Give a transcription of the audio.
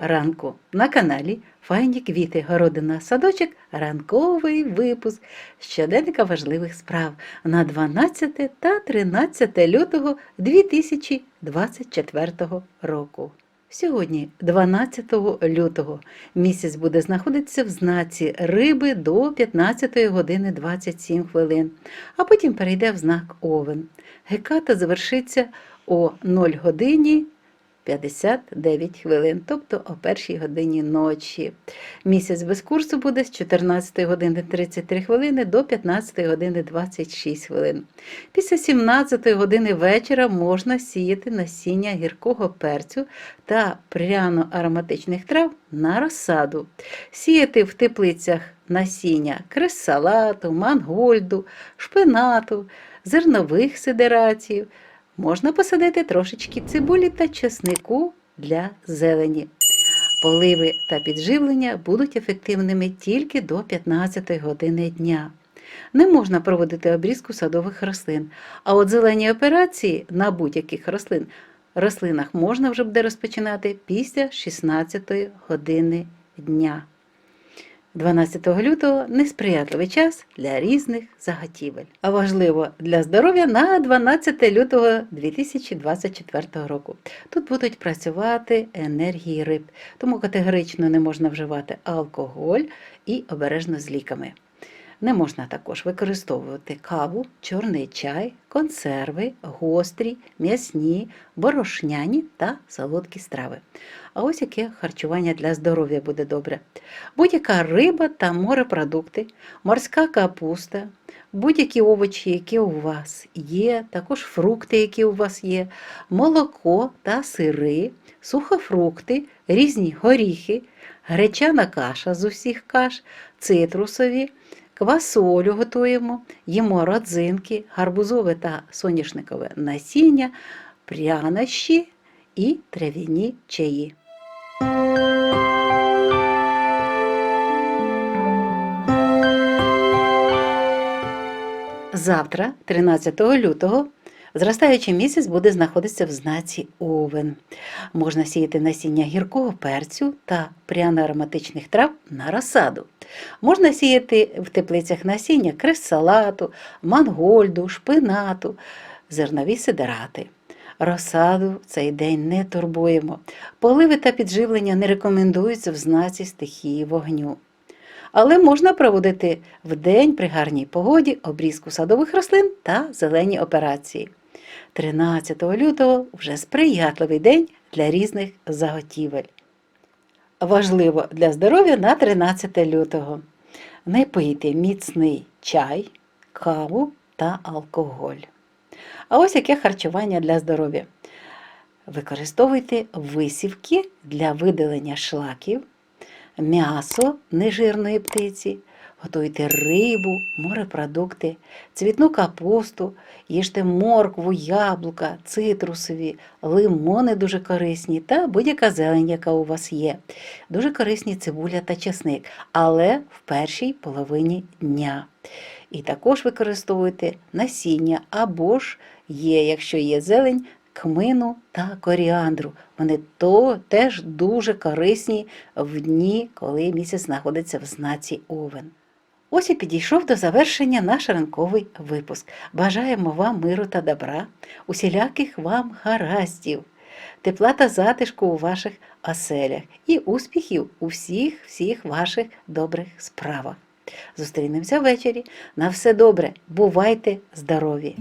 ранку. На каналі Файні квіти, городина, садочок, ранковий випуск щоденника важливих справ на 12 та 13 лютого 2024 року. Сьогодні, 12 лютого, місяць буде знаходитися в знаці риби до 15 години 27 хвилин, а потім перейде в знак Овен. Геката завершиться о 0 годині 59 хвилин, тобто о першій годині ночі. Місяць без курсу буде з 14 години 33 хвилини до 15 години 26 хвилин. Після 17 години вечора можна сіяти насіння гіркого перцю та пряно-ароматичних трав на розсаду. Сіяти в теплицях насіння крес-салату, мангольду, шпинату, зернових сидерацій. Можна посадити трошечки цибулі та чеснику для зелені. Поливи та підживлення будуть ефективними тільки до 15 години дня. Не можна проводити обрізку садових рослин, а от зелені операції на будь-яких рослин рослинах можна вже буде розпочинати після 16 години дня. 12 лютого несприятливий час для різних заготівель. А важливо для здоров'я на 12 лютого 2024 року. Тут будуть працювати енергії риб, тому категорично не можна вживати алкоголь і обережно з ліками. Не можна також використовувати каву, чорний чай, консерви, гострі, м'ясні, борошняні та солодкі страви. А ось яке харчування для здоров'я буде добре. Будь-яка риба та морепродукти, морська капуста, будь-які овочі, які у вас є, також фрукти, які у вас є, молоко та сири, сухофрукти, різні горіхи, гречана каша з усіх каш, цитрусові. Квасолю готуємо, їмо родзинки, гарбузове та соняшникове насіння, прянощі і трав'яні чаї. Завтра, 13 лютого, зростаючий місяць буде знаходитися в знаці Овен. Можна сіяти насіння гіркого перцю та пряно-ароматичних трав на розсаду. Можна сіяти в теплицях насіння крес-салату, мангольду, шпинату, зернові сидерати. Розсаду в цей день не турбуємо. Поливи та підживлення не рекомендуються в знаці стихії вогню. Але можна проводити в день при гарній погоді обрізку садових рослин та зелені операції. 13 лютого вже сприятливий день для різних заготівель. Важливо для здоров'я на 13 лютого. Не пийте міцний чай, каву та алкоголь. А ось яке харчування для здоров'я. Використовуйте висівки для видалення шлаків, м'ясо нежирної птиці, готуйте рибу, морепродукти, цвітну капусту, їжте моркву, яблука, цитрусові, лимони дуже корисні та будь-яка зелень, яка у вас є. Дуже корисні цибуля та чесник, але в першій половині дня. І також використовуйте насіння або ж є, якщо є зелень, кмину та коріандру. Вони то теж дуже корисні в дні, коли місяць знаходиться в знаці Овен. Ось і підійшов до завершення наш ранковий випуск. Бажаємо вам миру та добра, усіляких вам гараздів, тепла та затишку у ваших оселях і успіхів у всіх всіх ваших добрих справах. Зустрінемося ввечері. На все добре. Бувайте здорові!